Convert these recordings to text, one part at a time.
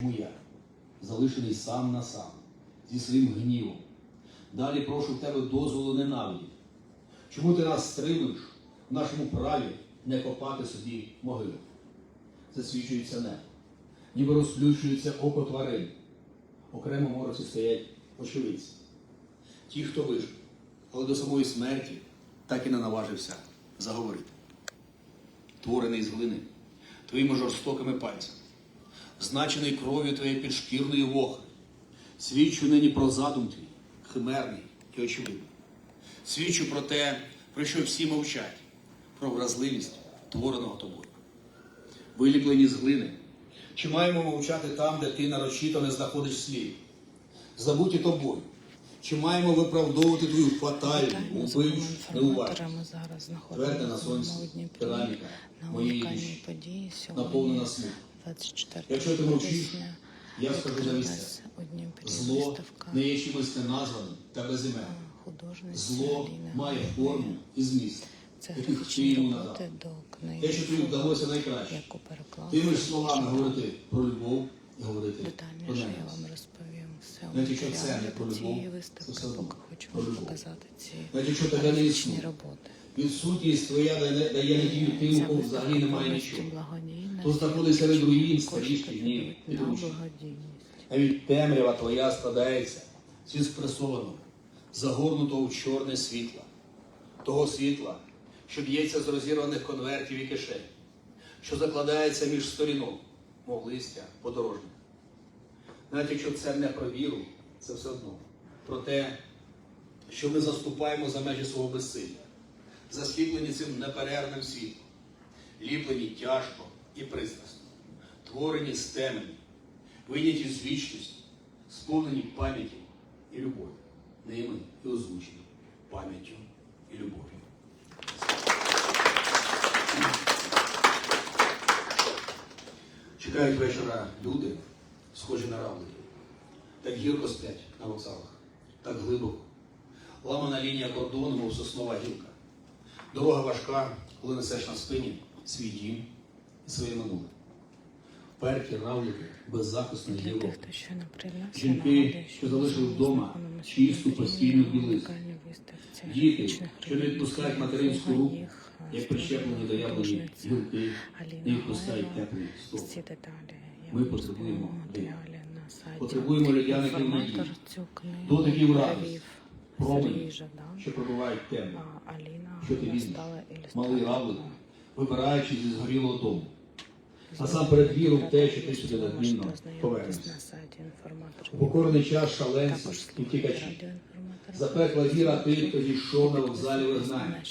Я, залишений сам на сам, зі своїм гнівом. Далі прошу в тебе дозволу ненавидіти. Чому ти нас стримуєш в нашому праві не копати собі могилу? Засвічується небо, ніби розплющується око тварин. Окремо мороці стоять очевидці. Ті, хто вижив, але до самої смерті так і не наважився заговорити. Творений з глини, твоїми жорстокими пальцями, значений кров'ю твоєї підшкірної вохи, свідчу нині про задум твій, химерний і очевидний. Свідчу про те, про що всі мовчать, про вразливість твореного тобою. Виліплені з глини. Чи маємо мовчати там, де ти нарочито не знаходиш слів? Забуті тобою. Чи маємо виправдовувати твою фатальну, убивчу неуважність? Тверде на сонці, кераміка моєї душі, наповнена смутком. 24 Якщо ти мовчиш, я скажу за місце. Зло не є чимось неназваним та безіменним. художниці Зло має форму і зміст, Це графічні роботи до книги, Те, що тобі вдалося найкраще. яку переклала. Ти вмієш словами говорити про любов і говорити про Детальніше я вам розповім все Навіть якщо це не про до цієї любов, виставки, поки хочу вам показати ці графічні роботи. Відсутність твоя дає дає надію тим, у кого взагалі немає нічого. Хто знаходиться серед руїн старіших днів і на Навіть темрява твоя складається зі спресованого, загорнутого в чорне світла, того світла, що б'ється з розірваних конвертів і кишень, що закладається між сторінок, мов листя подорожніх. Навіть якщо це не про віру, це все одно про те, що ми заступаємо за межі свого безсилля, засліплені цим неперервним світлом, ліплені тяжко і пристрасно, творені з темені, виняті з вічності, сповнені пам'яті і любові, ними і озвучені пам'яттю і любов'ю. Чекають вечора люди, схожі на равликів. Так гірко сплять на вокзалах, так глибоко. Ламана лінія кордону, мов соснова гілка. Дорога важка, коли несеш на спині свій дім і своє минуле. Перті равлики беззахисної Європи. Жінки, що залишили вдома чисту, на постільну білизну. Діти, що не відпускають материнську руку, як прищеплені до яблуні гілки, не відпускають теплий стол. Ми потребуємо людей. Потребуємо людяних надії, дотиків радості, Сергій Жадан, що пробувають а Аліна Що ти візьмеш? стала Малий равлик, вибираючи зі згорілого дому. Насамперед віру в те, що ти сюди Ви неодмінно повернешся. покорений час шаленців і втікачів. Запекла віра тих, хто зійшов на вокзалі вигнання.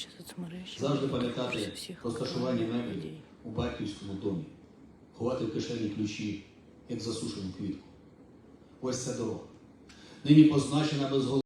Завжди пам'ятати розташування меблів у батьківському домі, ховати в кишені ключі, як засушену квітку. Ось це дорога. Нині позначена без